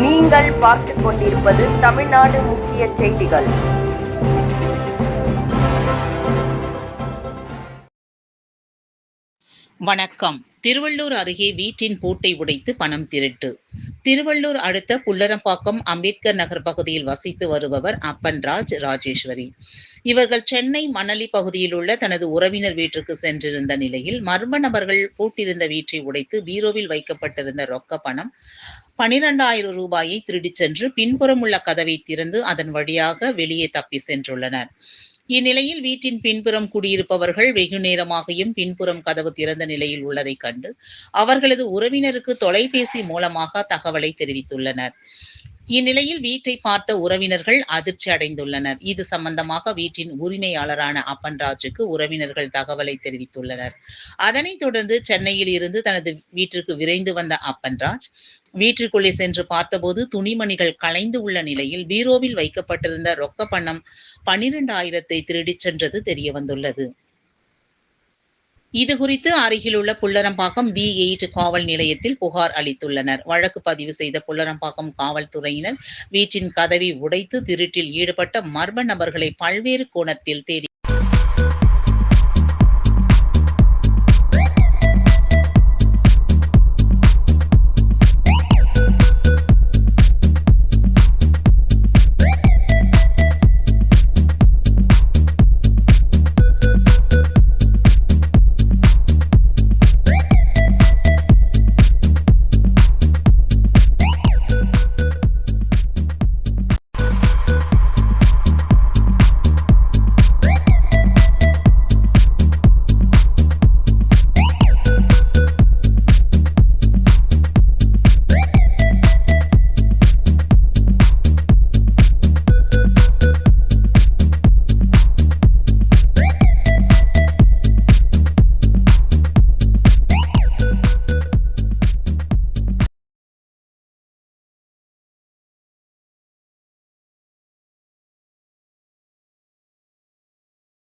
நீங்கள் பார்த்துக் கொண்டிருப்பது தமிழ்நாடு முக்கிய செய்திகள். வணக்கம். திருவள்ளூர் அருகே வீட்டின் பூட்டை உடைத்து பணம் திருட்டு. திருவள்ளூர் அடுத்த புல்லரம்பாக்கம் அம்பேத்கர் நகர் பகுதியில் வசித்து வருபவர் அப்பன்ராஜ் ராஜேஸ்வரி. இவர்கள் சென்னை மணலி பகுதியில் உள்ள தனது உறவினர் வீட்டிற்கு சென்றிருந்த நிலையில் மர்ம நபர்கள் பூட்டிருந்த வீட்டை உடைத்து பீரோவில் வைக்கப்பட்டிருந்த ரொக்க பணம் பனிரெண்டாயிரம் ரூபாயை திருடிச் சென்று பின்புறம் உள்ள கதவை திறந்து அதன் வழியாக வெளியே தப்பி சென்றுள்ளனர். இந்நிலையில் வீட்டின் பின்புறம் குடியிருப்பவர்கள் வெகு நேரமாகியும் பின்புறம் கதவு திறந்த நிலையில் உள்ளதைக் கண்டு அவர்களது உறவினருக்கு தொலைபேசி மூலமாக தகவலை தெரிவித்துள்ளனர். இந்நிலையில் வீட்டை பார்த்த உறவினர்கள் அதிர்ச்சி அடைந்துள்ளனர். இது சம்பந்தமாக வீட்டின் உரிமையாளரான அப்பன்ராஜுக்கு உறவினர்கள் தகவலை தெரிவித்துள்ளனர். அதனைத் தொடர்ந்து சென்னையில் இருந்து தனது வீட்டிற்கு விரைந்து வந்த அப்பன்ராஜ் வீட்டிற்குள்ளே சென்று பார்த்தபோது துணிமணிகள் கலைந்து உள்ள நிலையில் பீரோவில் வைக்கப்பட்டிருந்த ரொக்க பணம் பனிரெண்டாயிரத்தை திருடிச் சென்றது தெரிய வந்துள்ளது இது குறித்து அருகிலுள்ள புல்லரம்பாக்கம் பி எயிட் காவல் நிலையத்தில் புகார் அளித்துள்ளனர். வழக்கு பதிவு செய்த புல்லரம்பாக்கம் காவல்துறையினர் வீட்டின் கதவை உடைத்து திருட்டில் ஈடுபட்ட மர்ம நபர்களை பல்வேறு கோணத்தில் தேடி